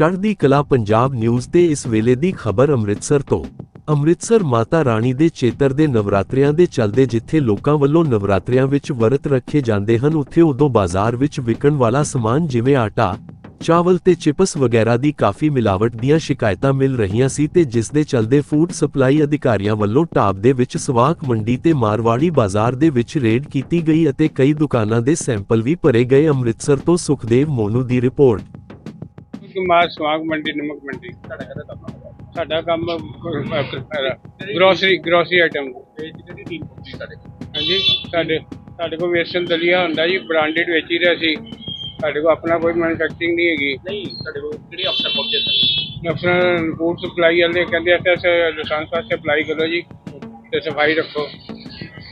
ਚੜ੍ਹਦੀ ਕਲਾ ਪੰਜਾਬ ਨਿਊਜ਼ ਤੇ ਇਸ ਵੇਲੇ ਦੀ ਖਬਰ ਅੰਮ੍ਰਿਤਸਰ ਤੋਂ। ਅੰਮ੍ਰਿਤਸਰ ਮਾਤਾ ਰਾਣੀ ਦੇ ਚੇਤਰ ਦੇ ਨਵਰਾਤਰਿਆਂ ਦੇ ਚੱਲਦੇ ਜਿੱਥੇ ਲੋਕਾਂ ਵੱਲੋਂ ਨਵਰਾਤਰਿਆਂ ਵਿੱਚ ਵਰਤ ਰੱਖੇ ਜਾਂਦੇ ਹਨ, ਉੱਥੇ ਉਦੋਂ ਬਾਜ਼ਾਰ ਵਿੱਚ ਵਿਕਣ ਵਾਲਾ ਸਮਾਨ ਜਿਵੇਂ ਆਟਾ, ਚਾਵਲ ਤੇ ਚਿਪਸ ਵਗੈਰਾ ਦੀ ਕਾਫੀ ਮਿਲਾਵਟ ਦੀਆਂ ਸ਼ਿਕਾਇਤਾਂ ਮਿਲ ਰਹੀਆਂ ਸੀ ਤੇ ਜਿਸ ਦੇ ਚੱਲਦੇ ਫੂਡ ਸਪਲਾਈ ਅਧਿਕਾਰੀਆਂ ਵੱਲੋਂ ਟਾਪ ਦੇ ਵਿੱਚ ਸਵਾਕ ਮੰਡੀ ਤੇ ਮਾਰਵਾੜੀ ਬਾਜ਼ਾਰ ਦੇ ਵਿੱਚ ਰੇਡ ਕੀਤੀ ਗਈ ਅਤੇ ਕਈ ਦੁਕਾਨਾਂ ਦੇ ਸੈਂਪਲ ਵੀ ਭਰੇ ਗਏ। ਅੰਮ੍ਰਿਤਸਰ ਤੋਂ ਸੁਖਦੇਵ ਮੋਨੂ ਦੀ ਰਿਪੋਰਟ। ਕੁਮਾਰ ਸਵਾਗ ਮੰਡੀ ਨਮਕ ਮੰਡੀ। ਸਾਡਾ ਕੰਮ ਗਰੋਸਰੀ ਗਰੋਸਰੀ ਆਈਟਮ ਹਾਂਜੀ ਸਾਡੇ ਸਾਡੇ ਕੋਲ ਵੇਸਨ ਦਲੀਆ ਹੁੰਦਾ ਜੀ ਬ੍ਰਾਂਡਡ ਵੇਚੀ ਦਾ ਸੀ। ਸਾਡੇ ਕੋਲ ਆਪਣਾ ਕੋਈ ਮੈਨੂਫੈਕਚਰਿੰਗ ਨਹੀਂ ਹੈਗੀ। ਨਹੀਂ ਸਾਡੇ ਕੋਲ ਕਿਹੜੇ ਅਫਸਰ ਪਹੁੰਚੇ ਸਨ? ਅਫਸਰ ਫੂਡ ਸਪਲਾਈ ਵਾਲੇ ਕਹਿੰਦੇ ਅੱਛਾ ਅੱਛਾ ਲਾਇਸੈਂਸ ਵਾਸਤੇ ਅਪਲਾਈ ਕਰੋ ਜੀ ਤੇ ਸਫ਼ਾਈ ਰੱਖੋ।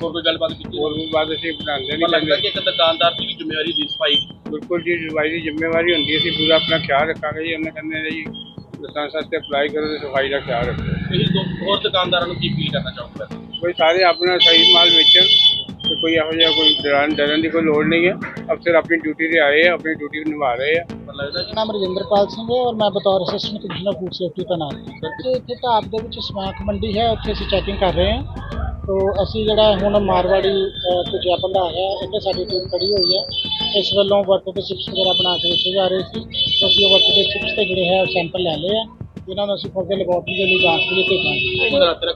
ਹੋਰ ਕੋਈ ਗੱਲਬਾਤ ਕੀਤੀ ਹੋਰ ਵੀ ਬਾਅਦ ਅਸੀਂ ਬਣਾਉਂਦੇ ਪਰ ਲੱਗਦਾ ਨਹੀਂ ਕਿ ਇੱਕ ਦੁਕਾਨਦਾਰ ਦੀ ਵੀ ਜ਼ਿੰਮੇਵਾਰੀ ਦੀ ਸਫ਼ਾਈ ਬਿਲਕੁਲ ਜੀ ਸਫ਼ਾਈ ਦੀ ਜ਼ਿੰਮੇਵਾਰੀ ਹੁੰਦੀ ਹੈ। ਅਸੀਂ ਪੂਰਾ ਆਪਣਾ ਖਿਆਲ ਰੱਖਾਂਗੇ ਜੀ। ਉਹਨੇ ਕਹਿੰਦੇ ਨੇ ਜੀ ਲਾਇਸੈਂਸ ਵਾਸਤੇ ਅਪਲਾਈ ਕਰੋ ਤੇ ਸਫ਼ਾਈ ਦਾ ਖਿਆਲ ਰੱਖੋ। ਤੁਸੀਂ ਦੋ ਹੋਰ ਦੁਕਾਨਦਾਰਾਂ ਨੂੰ ਕੀ ਅਪੀਲ ਕਰਨਾ ਚਾਹੋਗੇ? ਕੋਈ ਸਾਰੇ ਆਪਣਾ ਸਹੀ ਮਾਲ ਵੇਚਣ ਤੇ ਕੋਈ ਇਹੋ ਜਿਹਾ ਕੋਈ ਡਰਨ ਡਰਨ ਦੀ ਕੋਈ ਲੋੜ ਨਹੀਂ ਹੈ। ਅਫਸਰ ਆਪਣੀ ਡਿਊਟੀ ਤੇ ਆਏ ਆ ਆਪਣੀ ਡਿਊਟੀ ਨਿਭਾ ਰਹੇ ਆ। ਮੇਰਾ ਨਾਮ ਰਜਿੰਦਰਪਾਲ ਸਿੰਘ ਹੈ ਔਰ ਮੈਂ ਬਤੌਰ ਅਸਿਸਟੈਂਟ ਕਮਿਸ਼ਨਰ ਫੂਡ ਸੇਫਟੀ ਤੈਨਾਤ ਹਾਂ ਤੇ ਇੱਥੇ ਢਾਬ ਦੇ ਵਿੱਚ ਸਮਾਕ ਮੰਡੀ ਹੈ। ਉੱਥੇ ਅਸੀਂ ਚੈਕਿੰਗ ਕਰ ਰਹੇ ਹਾਂ। ਤੋ ਅਸੀਂ ਜਿਹੜਾ ਹੁਣ ਮਾਰਵਾੜੀ ਭੁਜਿਆ ਭੰਡਾਰ ਹੈ ਇੱਥੇ ਸਾਡੀ ਟੀਮ ਖੜੀ ਹੋਈ ਹੈ। ਇਸ ਵੱਲੋਂ ਵਰਤ ਦੇ ਚਿਪਸ ਵਗੈਰਾ ਬਣਾ ਕੇ ਵੇਚੇ ਜਾ ਰਹੇ ਸੀ। ਅਸੀਂ ਉਹ ਵਰਤ ਦੇ ਚਿਪਸ ਤੇ ਜਿਹੜੇ ਹੈ ਸੈਂਪਲ ਲੈ ਲਏ ਆ। ਇਹਨਾਂ ਨੂੰ ਅਸੀਂ ਫਰਦਰ ਲੈਬੋਰਟਰੀ ਦੇ ਲਈ ਜਾਂਚ ਲਈ ਭੇਜਾਂਗੇ।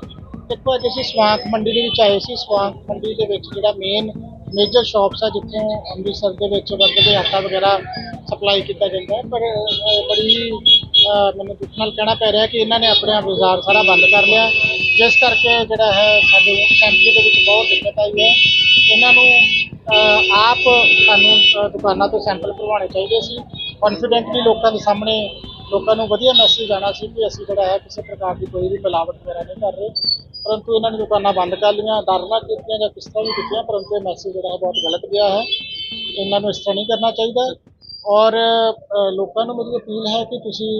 ਦੇਖੋ ਅੱਜ ਅਸੀਂ ਸਵਾਂਕ ਮੰਡੀ ਦੇ ਵਿੱਚ ਆਏ ਸੀ। ਸਵਾਂਕ ਮੰਡੀ ਦੇ ਵਿੱਚ ਜਿਹੜਾ ਮੇਨ ਮੇਜਰ ਸ਼ਾਪਸ ਆ ਜਿੱਥੋਂ ਅੰਮ੍ਰਿਤਸਰ ਦੇ ਵਿੱਚ ਵਰਤ ਦੇ ਆਟਾ ਵਗੈਰਾ ਸਪਲਾਈ ਕੀਤਾ ਜਾਂਦਾ ਹੈ। ਪਰ ਬੜੀ ਮੈਨੂੰ ਦੁੱਖ ਨਾਲ ਕਹਿਣਾ ਪੈ ਰਿਹਾ ਕਿ ਇਹਨਾਂ ਨੇ ਆਪਣਾ ਬਾਜ਼ਾਰ ਸਾਰਾ ਬੰਦ ਕਰ ਲਿਆ। ਜਿਸ ਕਰਕੇ ਜਿਹੜਾ ਹੈ ਸਾਡੇ ਸੈਂਪਲਿੰਗ ਦੇ ਵਿੱਚ ਬਹੁਤ ਦਿੱਕਤ ਆਈ ਹੈ। ਇਹਨਾਂ ਨੂੰ ਆਪ ਸਾਨੂੰ ਦੁਕਾਨਾਂ ਤੋਂ ਸੈਂਪਲ ਭਰਵਾਉਣੇ ਚਾਹੀਦੇ ਸੀ। ਕੌਨਫੀਡੈਂਟਲੀ ਲੋਕਾਂ ਦੇ ਸਾਹਮਣੇ ਲੋਕਾਂ ਨੂੰ ਵਧੀਆ ਮੈਸੇਜ ਆਣਾ ਸੀ ਕਿ ਅਸੀਂ ਜਿਹੜਾ ਹੈ ਕਿਸੇ ਪ੍ਰਕਾਰ ਦੀ ਕੋਈ ਵੀ ਮਿਲਾਵਟ ਵਗੈਰਾ ਨਹੀਂ ਕਰ ਰਹੇ। ਪਰੰਤੂ ਇਹਨਾਂ ਨੇ ਦੁਕਾਨਾਂ ਬੰਦ ਕਰ ਲਈਆਂ ਡਰ ਨਾਲ ਕੀਤੀਆਂ ਜਾਂ ਕਿਸ ਤਰ੍ਹਾਂ ਵੀ ਕੀਤੀਆਂ, ਪਰੰਤੂ ਇਹ ਮੈਸੇਜ ਜਿਹੜਾ ਹੈ ਬਹੁਤ ਗਲਤ ਗਿਆ ਹੈ। ਇਹਨਾਂ ਨੂੰ ਇਸ ਤਰ੍ਹਾਂ ਨਹੀਂ ਕਰਨਾ ਚਾਹੀਦਾ। ਔਰ ਲੋਕਾਂ ਨੂੰ ਮੇਰੀ ਅਪੀਲ ਹੈ ਕਿ ਤੁਸੀਂ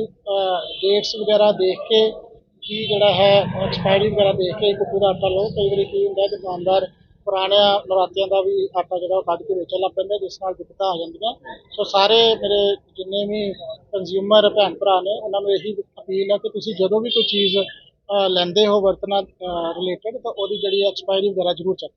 ਡੇਟਸ ਵਗੈਰਾ ਦੇਖ ਕੇ ਕੀ ਜਿਹੜਾ ਹੈ ਐਕਸਪਾਇਰੀ ਵਗੈਰਾ ਦੇਖ ਕੇ ਇੱਕ ਪੂਰਾ ਆਟਾ ਲਓ। ਕਈ ਵਾਰੀ ਕੀ ਹੁੰਦਾ, ਦੁਕਾਨਦਾਰ ਪੁਰਾਣਿਆਂ ਨਰਾਤਿਆਂ ਦਾ ਵੀ ਆਟਾ ਜਿਹੜਾ ਉਹ ਕੱਢ ਕੇ ਵੇਚਣ ਲੱਗ ਪੈਂਦਾ, ਜਿਸ ਨਾਲ ਦਿੱਕਤਾਂ ਆ ਜਾਂਦੀਆਂ। ਸੋ ਸਾਰੇ ਮੇਰੇ ਜਿੰਨੇ ਵੀ ਕੰਜ਼ਿਊਮਰ ਭੈਣ ਭਰਾ ਨੇ, ਉਹਨਾਂ ਨੂੰ ਇਹੀ ਅਪੀਲ ਹੈ ਕਿ ਤੁਸੀਂ ਜਦੋਂ ਵੀ ਕੋਈ ਚੀਜ਼ ਲੈਂਦੇ ਹੋ ਵਰਤਣਾ ਰਿਲੇਟਡ ਤਾਂ ਉਹਦੀ ਜਿਹੜੀ ਐਕਸਪਾਇਰੀ ਵਗੈਰਾ ਜ਼ਰੂਰ ਚੈੱਕ